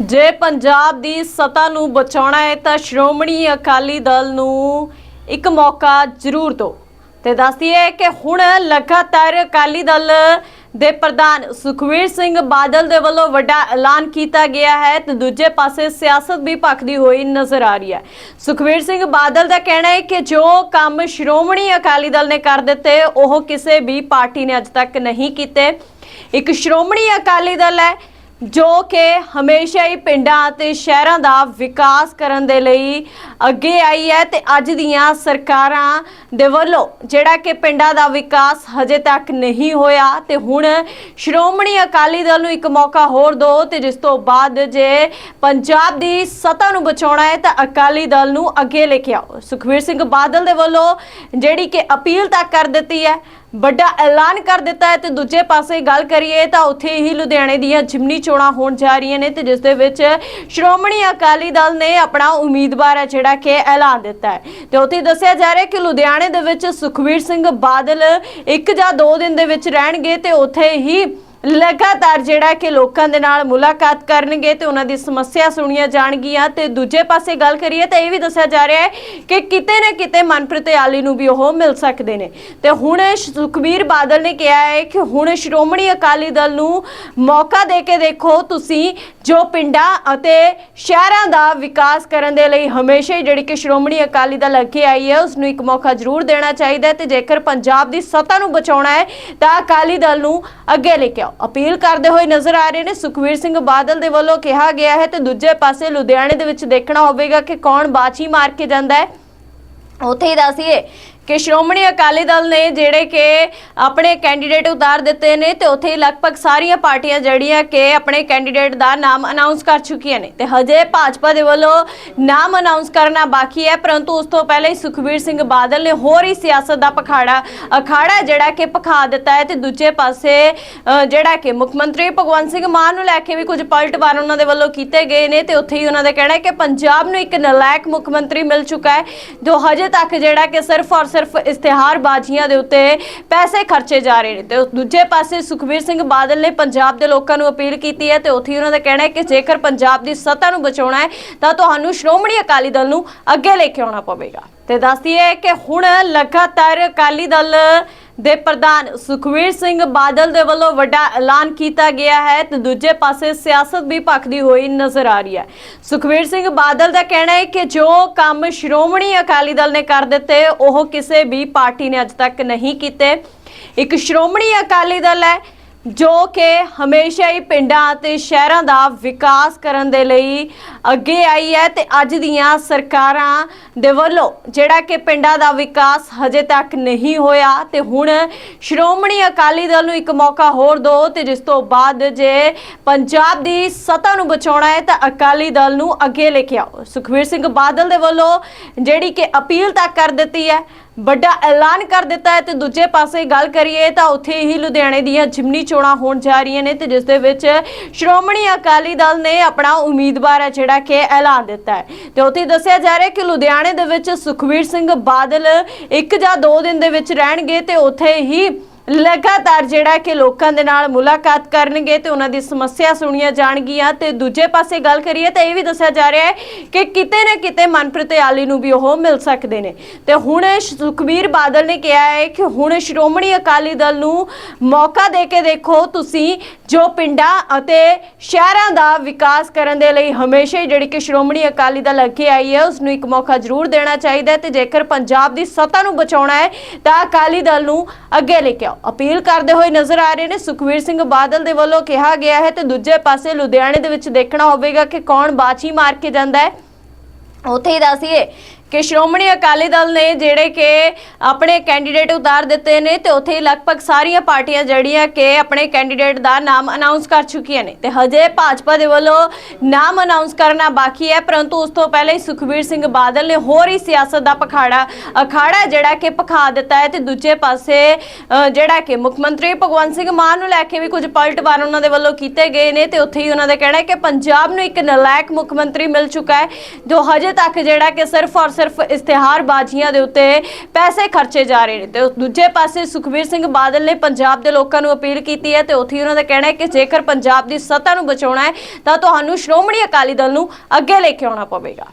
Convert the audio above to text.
ਜੇ ਪੰਜਾਬ ਦੀ ਸਤਾ ਨੂੰ ਬਚਾਉਣਾ ਹੈ ਤਾਂ ਸ਼੍ਰੋਮਣੀ ਅਕਾਲੀ ਦਲ ਨੂੰ ਇੱਕ ਮੌਕਾ ਜ਼ਰੂਰ ਦਿਓ। ਤੇ ਦੱਸਦੀ ਹੈ ਕਿ ਹੁਣ ਲਗਾਤਾਰ ਅਕਾਲੀ ਦਲ ਦੇ ਪ੍ਰਧਾਨ ਸੁਖਵੀਰ ਸਿੰਘ ਬਾਦਲ ਦੇ ਵੱਲੋਂ ਵੱਡਾ ਐਲਾਨ ਕੀਤਾ ਗਿਆ ਹੈ ਤੇ ਦੂਜੇ ਪਾਸੇ ਸਿਆਸਤ ਵੀ ਭਖਦੀ ਹੋਈ ਨਜ਼ਰ ਆ ਰਹੀ ਹੈ। ਸੁਖਵੀਰ ਸਿੰਘ ਬਾਦਲ ਦਾ ਕਹਿਣਾ ਹੈ ਕਿ ਜੋ ਕੰਮ ਸ਼੍ਰੋਮਣੀ ਅਕਾਲੀ ਦਲ ਨੇ ਕਰ ਦਿੱਤੇ, ਉਹ ਕਿਸੇ ਵੀ ਪਾਰਟੀ ਨੇ ਅੱਜ ਤੱਕ ਨਹੀਂ ਕੀਤੇ। ਇੱਕ ਸ਼੍ਰੋਮਣੀ ਅਕਾਲੀ ਦਲ ਹੈ ਜੋ ਕਿ ਹਮੇਸ਼ਾ ਹੀ ਪਿੰਡਾਂ ਅਤੇ ਸ਼ਹਿਰਾਂ ਦਾ ਵਿਕਾਸ ਕਰਨ ਦੇ ਲਈ ਅੱਗੇ ਆਈ ਹੈ ਤੇ ਅੱਜ ਦੀਆਂ ਸਰਕਾਰਾਂ ਦੇ ਵੱਲੋਂ ਜਿਹੜਾ ਕਿ ਪਿੰਡਾਂ ਦਾ ਵਿਕਾਸ ਹਜੇ ਤੱਕ ਨਹੀਂ ਹੋਇਆ ਤੇ ਹੁਣ ਸ਼੍ਰੋਮਣੀ ਅਕਾਲੀ ਦਲ ਨੂੰ ਇੱਕ ਮੌਕਾ ਹੋਰ ਦਿਓ ਤੇ ਜਿਸ ਤੋਂ ਬਾਅਦ ਜੇ ਪੰਜਾਬ ਦੀ ਸਤਾ ਨੂੰ ਬਚਾਉਣਾ ਹੈ ਤਾਂ ਅਕਾਲੀ ਦਲ ਨੂੰ ਅੱਗੇ ਲੈ ਕੇ ਆਓ। ਸੁਖਵੀਰ ਸਿੰਘ ਬਾਦਲ ਦੇ ਵੱਲੋਂ ਜਿਹੜੀ ਕਿ ਅਪੀਲ ਤੱਕ ਕਰ ਦਿੱਤੀ ਹੈ ਵੱਡਾ ਐਲਾਨ ਕਰ ਦਿੱਤਾ ਹੈ ਤੇ ਦੂਜੇ ਪਾਸੇ ਗੱਲ ਕਰੀਏ ਤਾਂ ਉੱਥੇ ਹੀ ਲੁਧਿਆਣੇ ਦੀਆਂ ਜਿਮਨੀ ਚੋਣਾਂ ਹੋਣ ਜਾ ਰਹੀਆਂ ਨੇ ਤੇ ਜਿਸ ਦੇ ਵਿੱਚ ਸ਼੍ਰੋਮਣੀ ਅਕਾਲੀ ਦਲ ਨੇ ਆਪਣਾ ਉਮੀਦਵਾਰ ਹੈ ਜਿਹੜਾ ਕਿ ਐਲਾਨ ਦਿੱਤਾ ਹੈ। ਤੇ ਉੱਥੇ ਦੱਸਿਆ ਜਾ ਰਿਹਾ ਕਿ ਲੁਧਿਆਣੇ ਦੇ ਵਿੱਚ ਸੁਖਵੀਰ ਸਿੰਘ ਬਾਦਲ ਇੱਕ ਜਾਂ ਦੋ ਦਿਨ ਦੇ ਵਿੱਚ ਰਹਿਣਗੇ ਤੇ ਉੱਥੇ ਹੀ ਲਗਾਤਾਰ ਜਿਹੜਾ ਕਿ ਲੋਕਾਂ ਦੇ ਨਾਲ ਮੁਲਾਕਾਤ ਕਰਨਗੇ ਤੇ ਉਹਨਾਂ ਦੀ ਸਮੱਸਿਆ ਸੁਣੀਆਂ ਜਾਣਗੀਆਂ ਤੇ ਦੂਜੇ ਪਾਸੇ ਗੱਲ ਕਰੀਏ ਤਾਂ ਇਹ ਵੀ ਦੱਸਿਆ ਜਾ ਰਿਹਾ ਹੈ ਕਿ ਕਿਤੇ ਨਾ ਕਿਤੇ ਮਨਪ੍ਰੀਤ ਆਲੀ ਨੂੰ ਵੀ ਉਹ ਮਿਲ ਸਕਦੇ ਨੇ। ਤੇ ਹੁਣ ਸੁਖਬੀਰ ਬਾਦਲ ਨੇ ਕਿਹਾ ਹੈ ਕਿ ਹੁਣ ਸ਼੍ਰੋਮਣੀ ਅਕਾਲੀ ਦਲ ਨੂੰ ਮੌਕਾ ਦੇ ਕੇ ਦੇਖੋ, ਤੁਸੀਂ ਜੋ ਪਿੰਡਾਂ ਅਤੇ ਸ਼ਹਿਰਾਂ ਦਾ ਵਿਕਾਸ ਕਰਨ ਦੇ ਲਈ ਹਮੇਸ਼ਾ ਹੀ ਜਿਹੜੀ ਕਿ ਸ਼੍ਰੋਮਣੀ ਅਕਾਲੀ ਦਲ ਅੱਗੇ ਆਈ ਹੈ ਉਸ ਨੂੰ ਇੱਕ ਮੌਕਾ ਜ਼ਰੂਰ ਦੇਣਾ ਚਾਹੀਦਾ ਹੈ ਤੇ ਜੇਕਰ ਪੰਜਾਬ ਦੀ ਸੱਤਾ ਨੂੰ ਬਚਾਉਣਾ ਹੈ ਤਾਂ ਅਕਾਲੀ ਦਲ ਨੂੰ ਅੱਗੇ ਲੈ ਕੇ ਆਓ। ਅਪੀਲ ਕਰਦੇ ਹੋਏ ਨਜ਼ਰ ਆ ਰਹੇ ਨੇ। ਸੁਖਵੀਰ ਸਿੰਘ ਬਾਦਲ ਦੇ ਵੱਲੋਂ ਕਿਹਾ ਗਿਆ ਹੈ ਤੇ ਦੂਜੇ ਪਾਸੇ ਲੁਧਿਆਣੇ ਦੇ ਵਿੱਚ ਦੇਖਣਾ ਹੋਵੇਗਾ ਕਿ ਕੌਣ ਬਾਚੀ ਮਾਰ ਕੇ ਜਾਂਦਾ ਹੈ। ਉੱਥੇ ਹੀ ਦੱਸੀਏ ਕਿ ਸ਼੍ਰੋਮਣੀ ਅਕਾਲੀ ਦਲ ਨੇ ਜਿਹੜੇ ਕਿ ਆਪਣੇ ਕੈਂਡੀਡੇਟ ਉਤਾਰ ਦਿੱਤੇ ਨੇ ਤੇ ਉੱਥੇ ਹੀ ਲਗਭਗ ਸਾਰੀਆਂ ਪਾਰਟੀਆਂ ਜਿਹੜੀਆਂ ਕਿ ਆਪਣੇ ਕੈਂਡੀਡੇਟ ਦਾ ਨਾਮ ਅਨਾਉਂਸ ਕਰ ਚੁੱਕੀਆਂ ਨੇ। ਤੇ ਹਜੇ ਭਾਜਪਾ ਦੇ ਵੱਲੋਂ ਨਾਮ ਅਨਾਉਂਸ ਕਰਨਾ ਬਾਕੀ ਹੈ, ਪਰੰਤੂ ਉਸ ਤੋਂ ਪਹਿਲਾਂ ਹੀ ਸੁਖਵੀਰ ਸਿੰਘ ਬਾਦਲ ਨੇ ਹੋਰ ਹੀ ਸਿਆਸਤ ਦਾ ਪਖਾੜਾ, ਅਖਾੜਾ ਜਿਹੜਾ ਕਿ ਪਖਾ ਦਿੱਤਾ ਹੈ। ਤੇ ਦੂਜੇ ਪਾਸੇ ਜਿਹੜਾ ਕਿ ਮੁੱਖ ਮੰਤਰੀ ਭਗਵੰਤ ਸਿੰਘ ਮਾਨ ਨੂੰ ਲੈ ਕੇ ਵੀ ਕੁਝ ਪਲਟਵਾਰ ਉਹਨਾਂ ਦੇ ਵੱਲੋਂ ਕੀਤੇ ਗਏ ਨੇ ਤੇ ਉੱਥੇ ਹੀ ਉਹਨਾਂ ਦਾ ਕਹਿਣਾ ਹੈ ਕਿ ਪੰਜਾਬ ਨੂੰ ਇੱਕ ਨਲਾਇਕ ਮੁੱਖ ਮੰਤਰੀ ਮਿਲ ਚੁੱਕਾ ਹੈ, ਜੋ ਹਜੇ ਤੱਕ ਜਿਹੜਾ ਕਿ ਸਿਰਫ ਔਰ ਸਿਰਫ ਇਸ਼ਤਿਹਾਰਬਾਜ਼ੀਆਂ ਦੇ ਉੱਤੇ ਪੈਸੇ ਖਰਚੇ ਜਾ ਰਹੇ ਨੇ। ਤੇ ਦੂਜੇ ਪਾਸੇ ਸੁਖਵੀਰ ਸਿੰਘ ਬਾਦਲ ਨੇ ਪੰਜਾਬ ਦੇ ਲੋਕਾਂ ਨੂੰ ਅਪੀਲ ਕੀਤੀ ਹੈ ਤੇ ਉੱਥੇ ਉਹਨਾਂ ਦਾ ਕਹਿਣਾ ਹੈ ਕਿ ਜੇਕਰ ਪੰਜਾਬ ਦੀ ਸੱਤਾ ਨੂੰ ਬਚਾਉਣਾ ਹੈ, ਤਾਂ ਤੁਹਾਨੂੰ ਸ਼੍ਰੋਮਣੀ ਅਕਾਲੀ ਦਲ ਨੂੰ ਅੱਗੇ ਲੈ ਕੇ ਆਉਣਾ ਪਵੇਗਾ। ਤੇ ਦੱਸਦੀ ਹੈ ਕਿ ਹੁਣ ਲਗਾਤਾਰ ਅਕਾਲੀ ਦਲ ਦੇ ਪ੍ਰਧਾਨ ਸੁਖਵੀਰ ਸਿੰਘ ਬਾਦਲ ਦੇ ਵੱਲੋਂ ਵੱਡਾ ਐਲਾਨ ਕੀਤਾ ਗਿਆ ਹੈ ਤੇ ਦੂਜੇ ਪਾਸੇ ਸਿਆਸਤ ਵੀ ਭਖਦੀ ਹੋਈ ਨਜ਼ਰ ਆ ਰਹੀ ਹੈ। ਸੁਖਵੀਰ ਸਿੰਘ ਬਾਦਲ ਦਾ ਕਹਿਣਾ ਹੈ ਕਿ ਜੋ ਕੰਮ ਸ਼੍ਰੋਮਣੀ ਅਕਾਲੀ ਦਲ ਨੇ ਕਰ ਦਿੱਤੇ, ਉਹ ਕਿਸੇ ਵੀ ਪਾਰਟੀ ਨੇ ਅੱਜ ਤੱਕ ਨਹੀਂ ਕੀਤੇ। ਇੱਕ ਸ਼੍ਰੋਮਣੀ ਅਕਾਲੀ ਦਲ ਹੈ ਜੋ ਕਿ ਹਮੇਸ਼ਾ ਹੀ ਪਿੰਡਾਂ ਅਤੇ ਸ਼ਹਿਰਾਂ ਦਾ ਵਿਕਾਸ ਕਰਨ ਦੇ ਲਈ ਅੱਗੇ ਆਈ ਹੈ ਤੇ ਅੱਜ ਦੀਆਂ ਸਰਕਾਰਾਂ ਦੇ ਵੱਲੋਂ ਜਿਹੜਾ ਕਿ ਪਿੰਡਾਂ ਦਾ ਵਿਕਾਸ ਹਜੇ ਤੱਕ ਨਹੀਂ ਹੋਇਆ ਤੇ ਹੁਣ ਸ਼੍ਰੋਮਣੀ ਅਕਾਲੀ ਦਲ ਨੂੰ ਇੱਕ ਮੌਕਾ ਹੋਰ ਦਿਓ ਤੇ ਜਿਸ ਤੋਂ ਬਾਅਦ ਜੇ ਪੰਜਾਬ ਦੀ ਸਤਾ ਨੂੰ ਬਚਾਉਣਾ ਹੈ ਤਾਂ ਅਕਾਲੀ ਦਲ ਨੂੰ ਅੱਗੇ ਲੈ ਕੇ ਆਓ। ਸੁਖਵੀਰ ਸਿੰਘ ਬਾਦਲ ਦੇ ਵੱਲੋਂ ਜਿਹੜੀ ਕਿ ਅਪੀਲ ਤੱਕ ਕਰ ਦਿੱਤੀ ਹੈ ਵੱਡਾ ਐਲਾਨ ਕਰ ਦਿੱਤਾ ਹੈ ਤੇ ਦੂਜੇ ਪਾਸੇ ਗੱਲ ਕਰੀਏ ਤਾਂ ਉੱਥੇ ਹੀ ਲੁਧਿਆਣੇ ਦੀਆਂ ਜਿਮਨੀ ਚੋਣਾਂ ਹੋਣ ਜਾ ਰਹੀਆਂ ਨੇ ਤੇ ਜਿਸ ਦੇ ਵਿੱਚ ਸ਼੍ਰੋਮਣੀ ਅਕਾਲੀ ਦਲ ਨੇ ਆਪਣਾ ਉਮੀਦਵਾਰ ਹੈ ਜਿਹੜਾ ਕਿ ਐਲਾਨ ਦਿੱਤਾ ਹੈ। ਤੇ ਉੱਥੇ ਹੀ ਦੱਸਿਆ ਜਾ ਰਿਹਾ ਕਿ ਲੁਧਿਆਣੇ ਦੇ ਵਿੱਚ ਸੁਖਵੀਰ ਸਿੰਘ ਬਾਦਲ ਇੱਕ ਜਾਂ ਦੋ ਦਿਨ ਦੇ ਵਿੱਚ ਰਹਿਣਗੇ ਤੇ ਉੱਥੇ ਹੀ ਲਗਾਤਾਰ ਜਿਹੜਾ ਕਿ ਲੋਕਾਂ ਦੇ ਨਾਲ ਮੁਲਾਕਾਤ ਕਰਨਗੇ ਤੇ ਉਹਨਾਂ ਦੀ ਸਮੱਸਿਆ ਸੁਣੀਆਂ ਜਾਣਗੀਆਂ। ਤੇ ਦੂਜੇ ਪਾਸੇ ਗੱਲ ਕਰੀਏ ਤਾਂ ਇਹ ਵੀ ਦੱਸਿਆ ਜਾ ਰਿਹਾ ਹੈ ਕਿ ਕਿਤੇ ਨਾ ਕਿਤੇ ਮਨਪ੍ਰੀਤ ਆਲੀ ਨੂੰ ਵੀ ਉਹ ਮਿਲ ਸਕਦੇ ਨੇ। ਤੇ ਹੁਣ ਸੁਖਬੀਰ ਬਾਦਲ ਨੇ ਕਿਹਾ ਹੈ ਕਿ ਹੁਣ ਸ਼੍ਰੋਮਣੀ ਅਕਾਲੀ ਦਲ ਨੂੰ ਮੌਕਾ ਦੇ ਕੇ ਦੇਖੋ ਤੁਸੀਂ, ਜੋ ਪਿੰਡਾਂ ਅਤੇ ਸ਼ਹਿਰਾਂ ਦਾ ਵਿਕਾਸ ਕਰਨ ਦੇ ਲਈ ਹਮੇਸ਼ਾ ਹੀ ਜਿਹੜੀ ਕਿ ਸ਼੍ਰੋਮਣੀ ਅਕਾਲੀ ਦਲ ਅੱਗੇ ਆਈ ਹੈ ਉਸ ਨੂੰ ਇੱਕ ਮੌਕਾ ਜ਼ਰੂਰ ਦੇਣਾ ਚਾਹੀਦਾ ਹੈ ਤੇ ਜੇਕਰ ਪੰਜਾਬ ਦੀ ਸੱਤਾ ਨੂੰ ਬਚਾਉਣਾ ਹੈ ਤਾਂ ਅਕਾਲੀ ਦਲ ਨੂੰ ਅੱਗੇ ਲੈ ਕੇ ਆਓ। ਅਪੀਲ ਕਰਦੇ ਹੋਏ ਨਜ਼ਰ ਆ ਰਹੇ ਨੇ ਸੁਖਵੀਰ ਸਿੰਘ ਬਾਦਲ ਦੇ ਵੱਲੋਂ ਕਿਹਾ ਗਿਆ ਹੈ ਤੇ ਦੂਜੇ ਪਾਸੇ ਲੁਧਿਆਣੇ ਦੇ ਵਿੱਚ ਦੇਖਣਾ ਹੋਵੇਗਾ ਕਿ ਕੌਣ ਬਾਚੀ ਮਾਰ ਕੇ ਜਾਂਦਾ ਹੈ। ਉੱਥੇ ਹੀ ਦੱਸੀਏ ਕਿ ਸ਼੍ਰੋਮਣੀ ਅਕਾਲੀ ਦਲ ਨੇ ਜਿਹੜੇ ਕਿ ਆਪਣੇ ਕੈਂਡੀਡੇਟ ਉਤਾਰ ਦਿੱਤੇ ਨੇ ਤੇ ਉੱਥੇ ਹੀ ਲਗਭਗ ਸਾਰੀਆਂ ਪਾਰਟੀਆਂ ਜਿਹੜੀਆਂ ਕਿ ਆਪਣੇ ਕੈਂਡੀਡੇਟ ਦਾ ਨਾਮ ਅਨਾਉਂਸ ਕਰ ਚੁੱਕੀਆਂ ਨੇ। ਤੇ ਹਜੇ ਭਾਜਪਾ ਦੇ ਵੱਲੋਂ ਨਾਮ ਅਨਾਉਂਸ ਕਰਨਾ ਬਾਕੀ ਹੈ, ਪਰੰਤੂ ਉਸ ਤੋਂ ਪਹਿਲਾਂ ਹੀ ਸੁਖਵੀਰ ਸਿੰਘ ਬਾਦਲ ਨੇ ਹੋਰ ਹੀ ਸਿਆਸਤ ਦਾ ਪਖਾੜਾ, ਅਖਾੜਾ ਜਿਹੜਾ ਕਿ ਪਖਾ ਦਿੱਤਾ ਹੈ ਤੇ ਦੂਜੇ ਪਾਸੇ ਜਿਹੜਾ ਕਿ ਮੁੱਖ ਮੰਤਰੀ ਭਗਵੰਤ ਸਿੰਘ ਮਾਨ ਨੂੰ ਲੈ ਕੇ ਵੀ ਕੁਝ ਪਲਟਵਾਰ ਉਹਨਾਂ ਦੇ ਵੱਲੋਂ ਕੀਤੇ ਗਏ ਨੇ ਤੇ ਉੱਥੇ ਹੀ ਉਹਨਾਂ ਦਾ ਕਹਿਣਾ ਹੈ ਕਿ ਪੰਜਾਬ ਨੂੰ ਇੱਕ ਨਲਾਇਕ ਮੁੱਖ ਮੰਤਰੀ ਮਿਲ ਚੁੱਕਾ ਹੈ, ਜੋ ਹਜੇ ਤੱਕ ਜਿਹੜਾ ਕਿ ਸਿਰਫ ਔਰ ਸਿਰਫ ਇਸ਼ਤਿਹਾਰਬਾਜ਼ੀਆਂ ਦੇ ਉੱਤੇ ਪੈਸੇ ਖਰਚੇ ਜਾ ਰਹੇ ਨੇ। ਤੇ ਦੂਜੇ ਪਾਸੇ ਸੁਖਬੀਰ ਸਿੰਘ ਬਾਦਲ ਨੇ ਪੰਜਾਬ ਦੇ ਲੋਕਾਂ ਨੂੰ ਅਪੀਲ ਕੀਤੀ ਹੈ ਤੇ ਉੱਥੇ ਹੀ ਉਹਨਾਂ ਦਾ ਕਹਿਣਾ ਹੈ ਕਿ ਜੇਕਰ ਪੰਜਾਬ ਦੀ ਸੱਤਾ ਨੂੰ ਬਚਾਉਣਾ ਹੈ, ਤਾਂ ਤੁਹਾਨੂੰ ਸ਼੍ਰੋਮਣੀ ਅਕਾਲੀ ਦਲ ਨੂੰ ਅੱਗੇ ਲੈ ਕੇ ਆਉਣਾ ਪਵੇਗਾ।